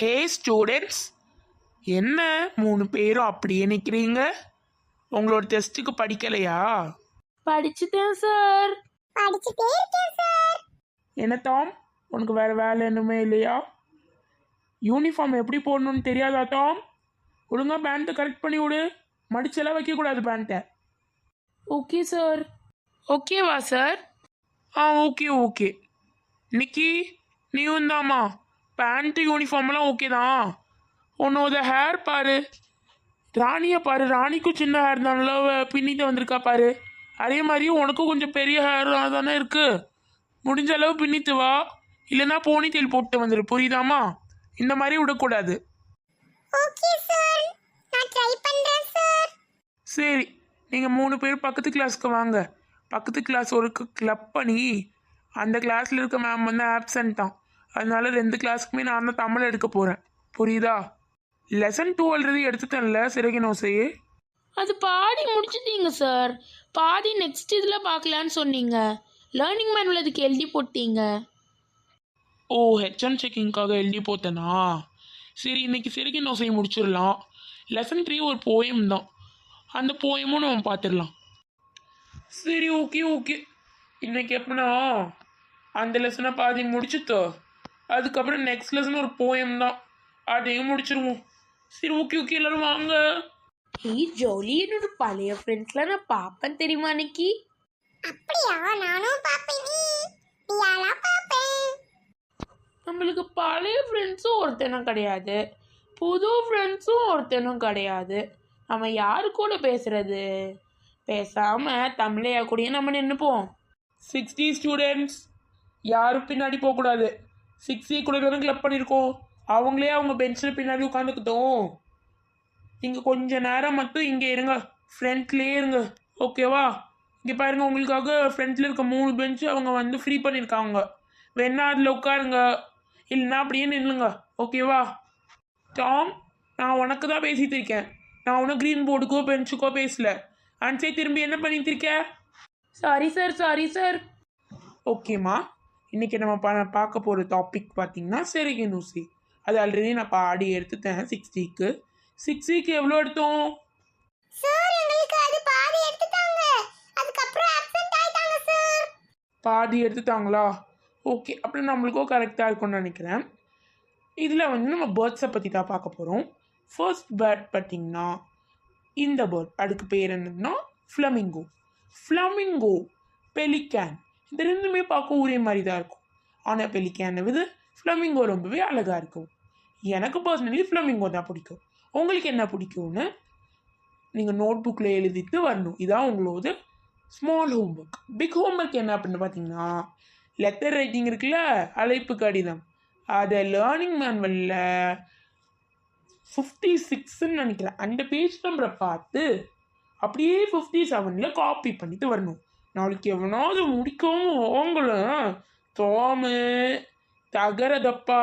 ஹே students என்ன மூணு பேரும் அப்படியே நிற்கிறீங்க உங்களோட டெஸ்ட்டுக்கு படிக்கலையா? படிச்சுட்டேன் சார் படிச்சுட்டே இருக்கேன் சார் என்ன டாம் உனக்கு வேறு வேலை என்னமே இல்லையா? யூனிஃபார்ம் எப்படி போடணும்னு தெரியாதா டாம் ஒழுங்காக பேண்ட்டை கரெக்ட் பண்ணி விடு. மடிச்செல்லாம் வைக்கக்கூடாது பேண்ட்டை ஓகே சார் ஓகேவா சார் ஆ ஓகே ஓகே நிக்கி நீயும் தாம்மா. பேண்ட்டு யூனிஃபார்ம்லாம் ஓகே தான். உன்னோட ஹேர் பாரு. ராணியை பாரு. ராணிக்கும் சின்ன ஹேர் தானல பின்னிட்டு வந்திருக்கா பாரு. அதே மாதிரி உனக்கும் கொஞ்சம் பெரிய ஹேர் தானே இருக்கு. முடிஞ்ச அளவு பின்னிட்டு வா. இல்லைன்னா போனி தேல் போட்டு வந்துரு. புரியுதாம்மா? இந்த மாதிரி விடக்கூடாது. சார். நீங்கள் மூணு பேர் பக்கத்து கிளாஸ்க்கு வாங்க. பக்கத்து கிளாஸ் ஒரு கிளப் பண்ணி அந்த கிளாஸில் இருக்க மேம் வந்து ஆப்சண்ட்டான் அதனால ரெண்டு கிளாஸுக்குமே நான் தான் தமிழ் எடுக்க போகிறேன் புரியுதா? லெசன் டூ ஆல்ரெடி எடுத்துட்டேன்ல சிறகி நோசையே? அது பாதி முடிச்சிட்டீங்க சார் பாதி நெக்ஸ்ட் இதில் பார்க்கலான்னு சொன்னீங்க. லேர்னிங் மேனுவல் அதுக்கு எழுதி போட்டீங்க. ஓ ஹெச்எம் செக்கிங்காக எழுதி போத்தனா சரி இன்னைக்கு சிறகி நோசையை முடிச்சிடலாம். லெசன் த்ரீ ஒரு போயம் தான். அந்த போயமும் நம்ம பார்த்துடலாம். சரி ஓகே ஓகே இன்னைக்கு எப்படின்னா அந்த லெசனை பாதி முடிச்சுத்தோ அதுக்கப்புறம் நெக்ஸ்ட் லெசன் ஒரு போயம் தான். அதையும் முடிச்சிருவோம். சரி ஓகே ஓகே எல்லாரும் வாங்க. ஏய் ஜோலி என்னோட பழைய ஃப்ரெண்ட்ஸ்லாம் நான் பார்ப்பேன் தெரியுமா அன்னைக்கு? அப்படியா? நானும் பாப்பேன் நீ? யாரா பாப்பேன்? நம்மளுக்கு பழைய ஃப்ரெண்ட்ஸும் ஒருத்தனும் கிடையாது. புது ஃப்ரெண்ட்ஸும் ஒருத்தனும் கிடையாது. நம்ம யாரு கூட பேசுறது? பேசாம தமிழையா கூடயே நம்ம நின்றுப்போம் சிக்ஸ்டி ஸ்டூடெண்ட்ஸ் யாரும் பின்னாடி போகக்கூடாது. சிக்ஸ் கூட தானே கிளப் பண்ணியிருக்கோம் அவங்களே அவங்க பெஞ்சில் பின்னாடி உட்காந்துக்கிட்டோம் நீங்கள் கொஞ்ச நேரம் மட்டும் இங்கே இருங்க. ஃப்ரண்ட்லேயே இருங்க. ஓகேவா இங்கே பாருங்க உங்களுக்காக ஃப்ரண்ட்டில் இருக்க மூணு பெஞ்சு அவங்க வந்து ஃப்ரீ பண்ணியிருக்காங்க வேணா அதில் உட்காருங்க. இல்லைன்னா அப்படியே நில்லுங்க. ஓகேவா டாம் நான் உனக்கு தான் பேசிட்டு இருக்கேன். நான் ஒன்றும் க்ரீன் போர்டுக்கோ பெஞ்சுக்கோ பேசல. அன்சை திரும்பி என்ன பண்ணிட்டு இருக்க? சாரி சார் சாரி சார் ஓகேம்மா இன்னைக்கு நம்ம பா பார்க்க போகிற டாபிக் பார்த்தீங்கன்னா சிறகு நூசி. அது ஆல்ரெடி நான் பாடி எடுத்துட்டேன் சிக்ஸ்டிக்கு சிக்ஸ்டிக்கு எவ்வளோ எடுத்தோம்? சார் எங்களுக்கு அது பாதி எடுத்துட்டாங்களா? ஓகே அப்புறம் நம்மளுக்கும் கரெக்டாக இருக்கும்னு நினைக்கிறேன். இதில் வந்து நம்ம பேர்ட்ஸை பற்றி தான் பார்க்க போகிறோம் ஃபர்ஸ்ட் பேர்ட் பார்த்தீங்கன்னா இந்த பேர்ட் அதுக்கு பேர் என்னதுன்னா ஃப்ளமிங்கோ ஃப்ளமிங்கோ பெலிக்கேன் இந்த ரெண்டுமே பார்க்க ஒரே மாதிரி தான் இருக்கும். ஆனால் பெலிக்கான விது? ஃப்ளமிங்கோ ரொம்பவே அழகாக இருக்கும். எனக்கு பர்சனலி ஃப்ளமிங்கோ தான் பிடிக்கும். உங்களுக்கு என்ன பிடிக்கும்னு நீங்கள் நோட் புக்கில் எழுதிட்டு வரணும். இதான் உங்களோட ஸ்மால் ஹோம்ஒர்க் பிக் ஹோம்ஒர்க் என்ன அப்படின்னு பார்த்தீங்கன்னா லெட்டர் ரைட்டிங் இருக்குல்ல அழைப்பு கடிதம் அதை லேர்னிங் மேனுவலில் ஃபிஃப்டி சிக்ஸ்ன்னு நினைக்கிறேன். அந்த பேஜ் நம்பரை பார்த்து அப்படியே ஃபிஃப்டி செவனில் காப்பி பண்ணிட்டு வரணும். நாளைக்கு எவனாவது முடிக்கவும் வாங்கல. தோமு தகரதப்பா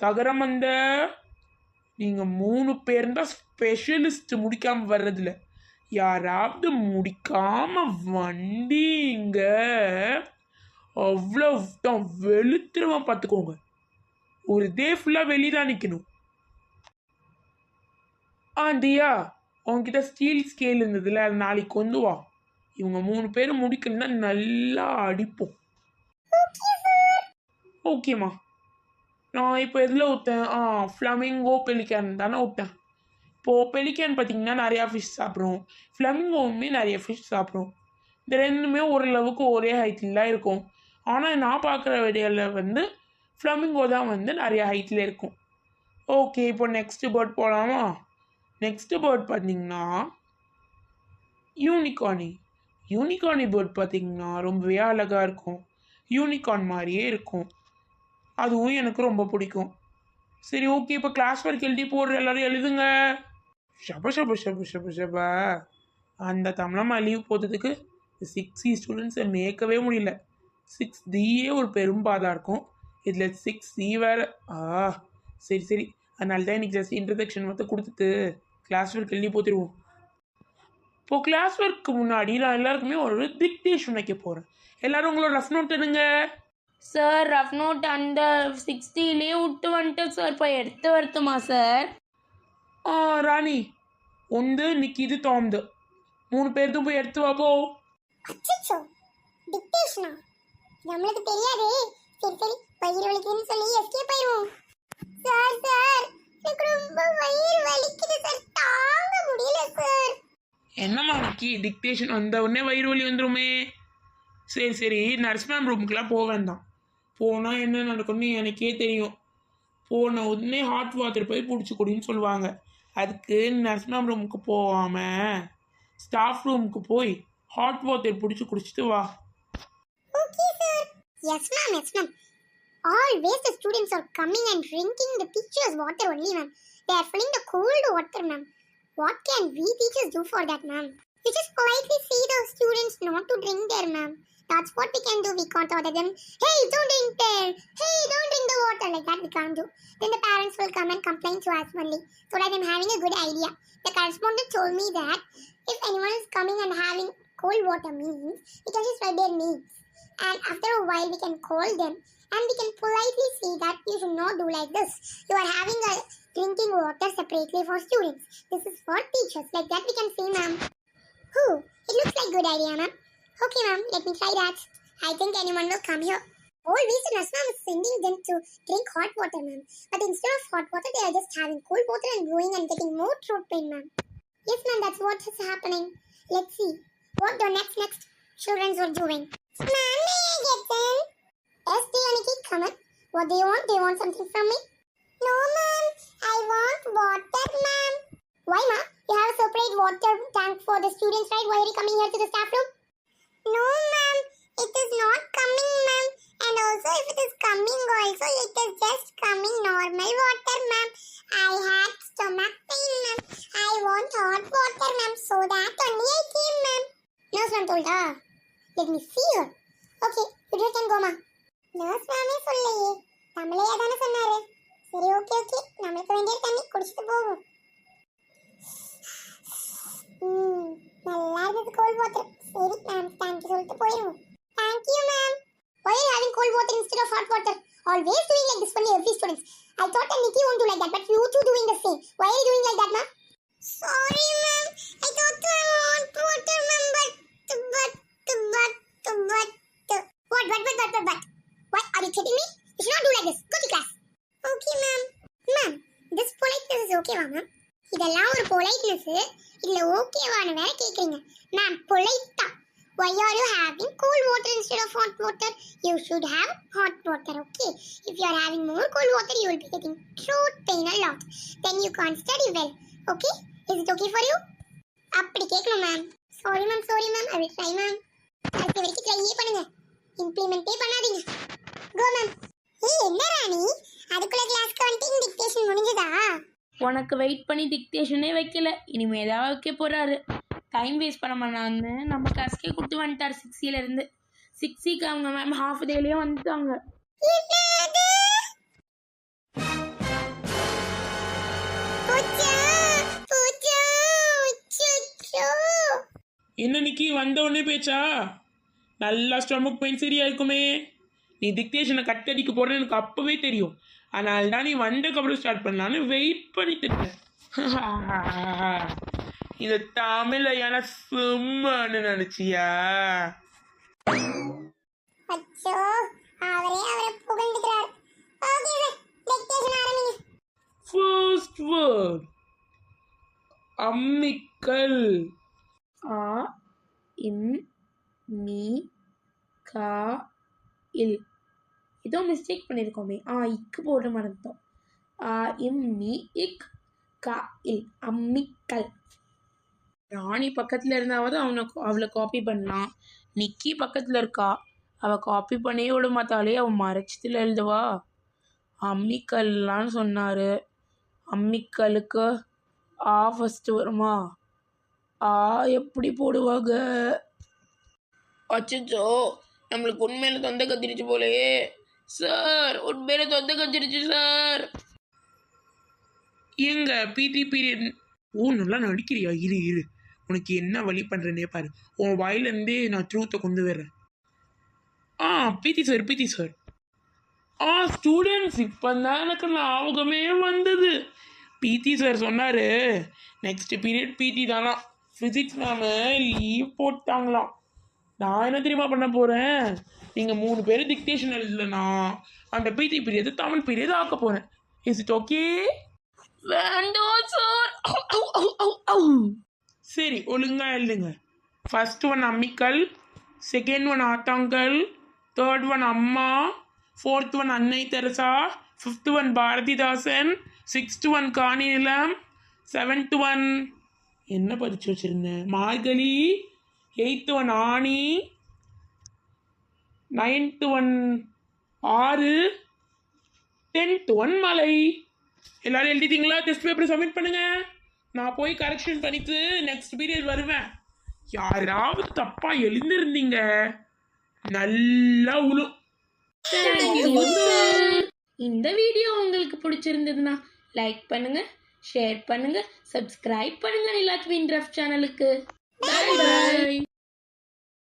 தகரமந்த. நீங்கள் மூணு பேர் தான் ஸ்பெஷலிஸ்ட் முடிக்காமல் வர்றதில்ல யாராவது முடிக்காமல் வண்டிங்க. அவ்வளோ தான் வெளுத்துருவான் பார்த்துக்கோங்க ஒரு டே ஃபுல்லாக வெளியே தான் நிற்கணும் ஆ தியா உன்கிட்ட ஸ்டீல் ஸ்கேல் இருந்ததுல அது நாளைக்கு வந்து வா. இவங்க மூணு பேரும் முடிக்கணும்னா நல்லா அடிப்போம். ஓகேம்மா நான் இப்போ எதில் விட்டேன் ஆ ஃப்ளமிங்கோ பெலிக்கேன் தானே விட்டேன் இப்போது பெலிக்கேன் பார்த்தீங்கன்னா நிறையா ஃபிஷ் சாப்பிட்றோம். ஃப்ளமிங்கோவுமே நிறைய ஃபிஷ் சாப்பிட்றோம். இந்த ரெண்டுமே ஓரளவுக்கு ஒரே ஹைட்டில் தான் இருக்கும். ஆனால் நான் பார்க்குற வீடியோவில் வந்து ஃப்ளமிங்கோ தான் வந்து நிறையா ஹைட்டில் இருக்கும். ஓகே இப்போ நெக்ஸ்ட்டு பேர்ட் போகலாமா நெக்ஸ்ட்டு பேர்ட் பார்த்தீங்கன்னா யூனிகார்னி யூனிகார்னி பேர்ட் பார்த்திங்கன்னா ரொம்பவே அழகாக இருக்கும். யூனிகார்ன் மாதிரியே இருக்கும். அதுவும் எனக்கு ரொம்ப பிடிக்கும். சரி ஓகே இப்போ கிளாஸ் ஒர்க் எழுதி போடுற எல்லோரும் எழுதுங்க. ஷப ஷப ஷப ஷப ஷப. அந்த தமிழம்மா லீவ் போட்டதுக்கு சிக்ஸ் சி ஸ்டூடெண்ட்ஸை மேய்க்கவே முடியல. சிக்ஸ் டியே ஒரு பெரும் பாதாக இருக்கும். இதில் சிக்ஸ் சி வேறு. ஆ சரி சரி. அதனால தான் இன்றைக்கி ஜஸ்ட் இன்ட்ரடக்ஷன் மட்டும் கொடுத்துட்டு கிளாஸ் ஒர்க் எழுதி போத்திடுவோம். இப்போ கிளாஸ் ஒர்க்கு முன்னாடி நான் எல்லாருக்குமே ஒரு டிக்டேஷன் வைக்க போகிறேன் எல்லாரும் உங்களோட ரஃப் நோட் எடுங்க சார் ரஃப் நோட் அந்த சிக்ஸ்டிலேயே விட்டு வந்துட்டேன் சார் இப்போ எடுத்து வரட்டுமா சார் ஆ ராணி உந்து நிக்கிது தோம்து. மூணு பேர்தும் போய் எடுத்து வா போ. அச்சச்சோ டிக்டேஷனா நம்மளுக்கு தெரியாதே. சரி சரி வயிறு வலிக்குதுன்னு என்னம்மா நிக்கி டிக்டேஷன் வந்த உடனே வயிறு வலி வந்துருமே சரி சரி நர்ஸ் மேம் ரூமுக்கெலாம் போக வேண்டாம் போனால் என்ன நடக்கும்னு எனக்கே தெரியும் போன உடனே ஹாட் வாட்டர் போய் பிடிச்சி குடின்னு சொல்லுவாங்க அதுக்கு நர்ஸ் மேம் ரூமுக்கு போகாமல் ஸ்டாஃப் ரூமுக்கு போய் ஹாட் வாட்டர் பிடிச்சி குடிச்சிட்டு வா Okay, sir. Yes, ma'am. Yes, ma'am. Always the students are coming and drinking the teacher's water only, ma'am. They. What can we teachers do for that, ma'am? We just politely say the students not to drink there, ma'am. That's what we can do. We can't order them, hey, don't drink there. Hey, don't drink the water. Like that, we can't do. Then the parents will come and complain to us only. So that I'm having a good idea. The correspondent told me that if anyone is coming and having cold water means, we can just write their names and after a while we can call them and we can politely say that you should not do like this. You are having a drinking water separately for students. This is for teachers. Like that we can say, ma'am. Who? It looks like good idea, ma'am. Okay, ma'am. Let me try that. I think anyone will come here. The nurse ma'am is sending them to drink hot water, ma'am. But instead of hot water, they are just having cold water and going and getting more throat pain, ma'am. Yes, ma'am. That's what is happening. Let's see what the next next children are doing. Ma'am, may I get in? Yes. What do you want? Do you want something from me? No, ma'am. I want water, ma'am. Why, ma'am? You have a separate water tank for the students, right? Why are you coming here to the staff room? No, ma'am. It is not coming, ma'am. And also, if it is coming, also, it is just coming normal water, ma'am. I had stomach pain, ma'am. I want hot water, ma'am. So that only I came, ma'am. Nurse ma'am told her. Let me see her. Okay, you can go, ma. Nurse மேமே சொல்லையே தமிழையா தானே சொன்னாரு சரி okay okay நம்மளுக்கு வேண்டிய தண்ணி குடிச்சிட்டு போவோம் நல்லா இருந்தது கோல் வாட்டர் சரி மேம் தேங்க்யூ சொல்லிட்டு போயிடுவோம் thank you ma'am Why are you having cold water instead of hot water? Always doing like this for every students. I thought that Nikki won't do like that, but you two doing the same. Why are you doing like that, ma'am? Sorry, ma'am. I thought I want water, ma'am, but, but, but, but, but. what, what, what, what, what? What, are you kidding me? You should not do like this. Go to class. Okay, ma'am. Ma'am, this politeness is okay, ma'am. இதெல்லாம் ஒரு politeness இதுல ஓகேவான்னு வேற கேக்குறீங்க ma'am பொலைட்டா why are you having cold water instead of hot water you should have hot water okay if you are having more cold water you will be getting throat pain a lot then you can't study well okay is it okay for you அப்படி கேட்கணும் ma'am sorry ma'am sorry ma'am I will try ma'am அடுத்த வரைக்கும் ட்ரையே பண்ணுங்க இம்ப்ளிமெண்டே பண்ணாதீங்க கோ ma'am ஏய் என்ன ராணி அதுக்குள்ள கிளாஸ்க்கு வந்துட்டு டிக்டேஷன் முடிஞ்சதா உனக்கு வெயிட் பண்ணி டிக்டேஷனே வைக்கல. இனிமே ஏதாவது வைக்க போறாரு. டைம் வேஸ்ட் பண்ண மாட்டான்னு நம்ம கிளாஸ்க்கே கொடுத்து வந்துட்டார் சிக்ஸிலேருந்து சிக்ஸிக்கு அவங்க மேம் ஹாஃப் டேலேயே வந்துட்டாங்க. என்ன நிக்கி வந்த உடனே பேச்சா? நல்லா ஸ்டொமக் பெயின் சரியா இருக்குமே நீ டிக்டேஷனை கட்டடிக்க போறேன்னு எனக்கு அப்பவே தெரியும். அதனால தான் நீ வந்தக்கப்புறம் ஸ்டார்ட் பண்ணலான்னு வெயிட் பண்ணிட்டு இருக்கேன் இந்த தமிழை என சும்மான்னு நினைச்சியா? அச்சோ அவரே அவரை புகழ்ந்துக்கிறார். ஓகே சார் டிக்டேஷன் ஆரம்பிங்க. ஃபர்ஸ்ட் வேர்ட் அம்மிக்கல். ஆ இம் மீ கா இல். ஏதோ மிஸ்டேக் பண்ணியிருக்கோமே ஆ இக்கு போட மறந்தோம் ஆ இம்மி இக் கா இல் அம்மிக்கல் ராணி பக்கத்தில் இருந்தாவது அவனை அவளை காப்பி பண்ணலாம். நிக்கி பக்கத்தில் இருக்கா? அவள் காப்பி பண்ணவே விட மாட்டாளே அவன் மறைச்சத்தில் எழுதுவா? அம்மிக்கல்லான்னு சொன்னார். அம்மிக்கலுக்கு ஆ ஃபஸ்ட்டு வருமா? ஆ எப்படி போடுவாங்க? அச்சோ நம்மளுக்கு உண்மையில தொந்த கத்திரிச்சு போலயே. சார் உண்மையில தொண்டை கஞ்சிருச்சு சார். எங்க பிடி பீரியட் ஓ நல்லா நடிக்கிறியா? இரு இரு. உனக்கு என்ன வழி பண்றேனே பாரு. உன் வாயிலேருந்தே நான் ட்ரூத்தை கொண்டு வரேன் ஆ பிடி சார் பிடி சார் ஆ ஸ்டூடெண்ட்ஸ் இப்போ தான் எனக்கு ஞாபகமே வந்தது. பிடி சார் சொன்னார் next period P T? Physics ma'am leave போட்டாங்களாம். நான் என்ன தெரியுமா பண்ண போகிறேன் நீங்கள் மூணு பேர் டிக்டேஷன் எழுதலனா அந்த பிடி பீரியட் தமிழ் பீரியட் ஆக்க போகிறேன் இஸ் இட் ஓகே வேண்டாம் சார் சரி ஒழுங்கா எழுதுங்க. ஃபர்ஸ்ட் ஒன் அம்மிக்கல் செகண்ட் ஒன் ஆத்தாங்கல் தேர்ட் ஒன் அம்மா ஃபோர்த் ஒன் அன்னை Teresa fifth one Bharathidasan sixth one காணிநிலம் செவன்த் ஒன் என்ன படிச்சு வச்சிருந்தேன் மார்கழி எயித்து ஒன் ஆணி நைன்த்து ஒன் ஆறு டென்த் ஒன் மலை. எல்லாரும் எழுதிட்டீங்களா? டெஸ்ட் பேப்பர் சப்மிட் பண்ணுங்க. நான் போய் கரெக்ஷன் பண்ணிட்டு நெக்ஸ்ட் பீரியட் வருவேன். யாராவது தப்பா எழுந்திருந்தீங்க. நல்லா உழும் இந்த வீடியோ உங்களுக்கு பிடிச்சிருந்ததுன்னா லைக் பண்ணுங்க ஷேர் பண்ணுங்க சப்ஸ்கிரைப் பண்ணுங்க நிலாத்வின் ரஃப் சேனலுக்கு பை பை